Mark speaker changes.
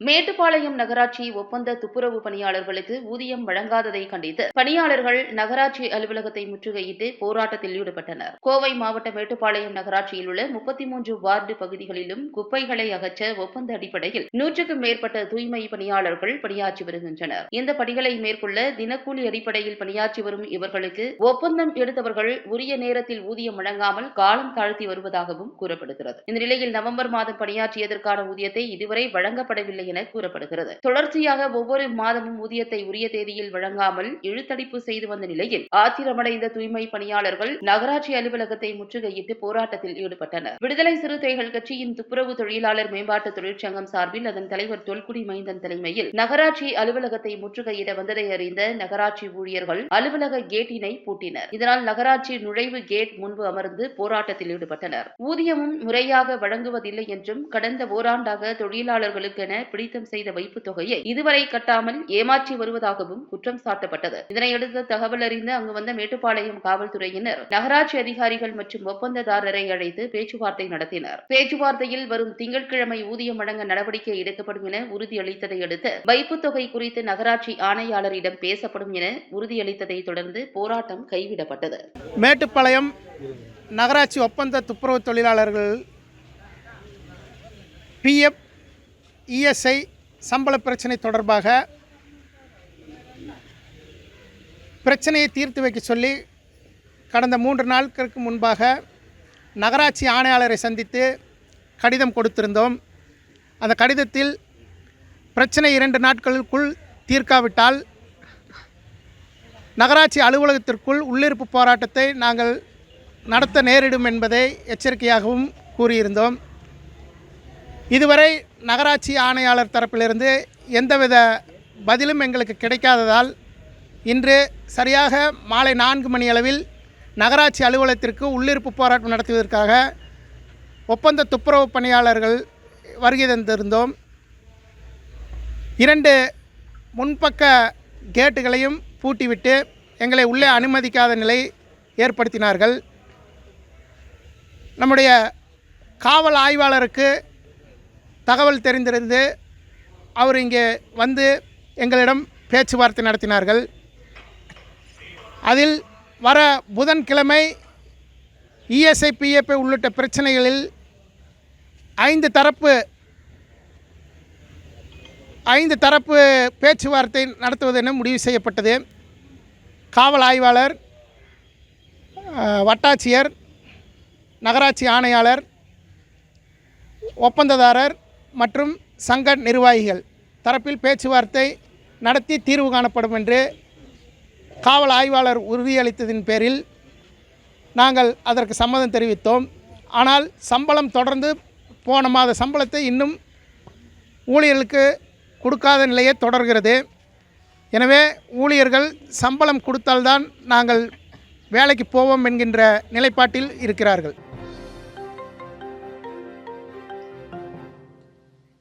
Speaker 1: மேட்டுப்பாளையம் நகராட்சி ஒப்பந்த துப்புரவு பணியாளர்களுக்கு ஊதியம் வழங்காததை கண்டித்து பணியாளர்கள் நகராட்சி அலுவலகத்தை முற்றுகையிட்டு போராட்டத்தில் ஈடுபட்டனர். கோவை மாவட்ட மேட்டுப்பாளையம் நகராட்சியில் உள்ள முப்பத்தி மூன்று வார்டு பகுதிகளிலும் குப்பைகளை அகற்ற ஒப்பந்த அடிப்படையில் நூற்றுக்கும் மேற்பட்ட தூய்மை பணியாளர்கள் பணியாற்றி வருகின்றனர். இந்த பணிகளை மேற்கொள்ள தினக்கூலி அடிப்படையில் பணியாற்றி வரும் இவர்களுக்கு ஒப்பந்தம் எடுத்தவர்கள் உரிய நேரத்தில் ஊதியம் வழங்காமல் காலம் தாழ்த்தி வருவதாகவும் கூறப்படுகிறது. இந்த நிலையில் நவம்பர் மாதம் பணியாற்றியதற்கான ஊதியத்தை இதுவரை வழங்கப்படவில்லை என கூறப்படுகிறது. தொடர்ச்சியாக ஒவ்வொரு மாதமும் ஊதியத்தை உரிய தேதியில் வழங்காமல் இழுத்தடிப்பு செய்து வந்த நிலையில் ஆத்திரமடைந்த தூய்மை பணியாளர்கள் நகராட்சி அலுவலகத்தை முற்றுகையிட்டு போராட்டத்தில் ஈடுபட்டனர். விடுதலை சிறுத்தைகள் கட்சியின் துப்புரவு தொழிலாளர் மேம்பாட்டு தொழிற்சங்கம் சார்பில் அதன் தலைவர் தொல்குடி மைந்தன் தலைமையில் நகராட்சி அலுவலகத்தை முற்றுகையிட வந்ததை அறிந்த நகராட்சி ஊழியர்கள் அலுவலக கேட்டினை பூட்டினர். இதனால் நகராட்சி நுழைவு கேட் முன்பு அமர்ந்து போராட்டத்தில் ஈடுபட்டனர். ஊதியமும் முறையாக வழங்குவதில்லை என்றும் கடந்த ஓராண்டாக தொழிலாளர்களுக்கென பிடித்தம் செய்த வைப்பு தொகையை இதுவரை கட்டாமல் ஏமாற்றி வருவதாகவும் குற்றம் சாட்டப்பட்டது. இதனையடுத்து தகவல் அறிந்து அங்கு வந்த மேட்டுப்பாளையம் காவல்துறையினர் நகராட்சி அதிகாரிகள் மற்றும் ஒப்பந்ததாரரை அழைத்து பேச்சுவார்த்தை நடத்தினர். பேச்சுவார்த்தையில் வரும் திங்கட்கிழமை ஊதியம் வழங்க நடவடிக்கை எடுக்கப்படும் என உறுதியளித்ததை அடுத்து வைப்பு தொகை குறித்து நகராட்சி ஆணையாளரிடம் பேசப்படும் என உறுதியளித்ததை தொடர்ந்து போராட்டம் கைவிடப்பட்டது.
Speaker 2: மேட்டுப்பாளையம் நகராட்சி ஒப்பந்த துப்புரவு தொழிலாளர்கள் பிஎஃப் இஎஸ்ஐ சம்பள பிரச்சனை தொடர்பாக பிரச்சனையை தீர்த்து வைக்க சொல்லி கடந்த மூன்று நாட்களுக்கு முன்பாக நகராட்சி ஆணையாளரை சந்தித்து கடிதம் கொடுத்திருந்தோம். அந்த கடிதத்தில் பிரச்சனை இரண்டு நாட்களுக்குள் தீர்க்காவிட்டால் நகராட்சி அலுவலகத்திற்குள் உள்ளிருப்பு போராட்டத்தை நாங்கள் நடத்த நேரிடும் என்பதை எச்சரிக்கையாகவும் கூறியிருந்தோம். இதுவரை நகராட்சி ஆணையாளர் தரப்பிலிருந்து எந்தவித பதிலும் எங்களுக்கு கிடைக்காததால் இன்று சரியாக மாலை நான்கு மணி அளவில் நகராட்சி அலுவலகத்திற்கு உள்ளிருப்பு போராட்டம் நடத்துவதற்காக ஒப்பந்த துப்புரவு பணியாளர்கள் வருகை தந்திருந்தோம். இரண்டு முன்பக்க கேட்டுகளையும் பூட்டிவிட்டு எங்களை உள்ளே அனுமதிக்காத நிலை ஏற்படுத்தினார்கள். நம்முடைய காவல் ஆய்வாளருக்கு தகவல் தெரிந்திருந்து அவர் இங்கே வந்து எங்களிடம் பேச்சுவார்த்தை நடத்தினார்கள். அதில் வர புதன்கிழமை இஎஸ்ஐ பிஎஃப்ஐ உள்ளிட்ட பிரச்சனைகளில் ஐந்து தரப்பு ஐந்து தரப்பு பேச்சுவார்த்தை நடத்துவதென முடிவு செய்யப்பட்டது. காவல் ஆய்வாளர் வட்டாட்சியர் நகராட்சி ஆணையாளர் ஒப்பந்ததாரர் மற்றும் சங்க நிர்வாகிகள் தரப்பில் பேச்சுவார்த்தை நடத்தி தீர்வு காணப்படும் என்று காவல் ஆய்வாளர் உறுதியளித்ததின் பேரில் நாங்கள் அதற்கு சம்மதம் தெரிவித்தோம். ஆனால் சம்பளம் தொடர்ந்து போன மாத சம்பளத்தை இன்னும் ஊழியர்களுக்கு கொடுக்காத நிலையே தொடர்கிறது. எனவே ஊழியர்கள் சம்பளம் கொடுத்தால்தான் நாங்கள் வேலைக்கு போவோம் என்கின்ற நிலைப்பாட்டில் இருக்கிறார்கள்.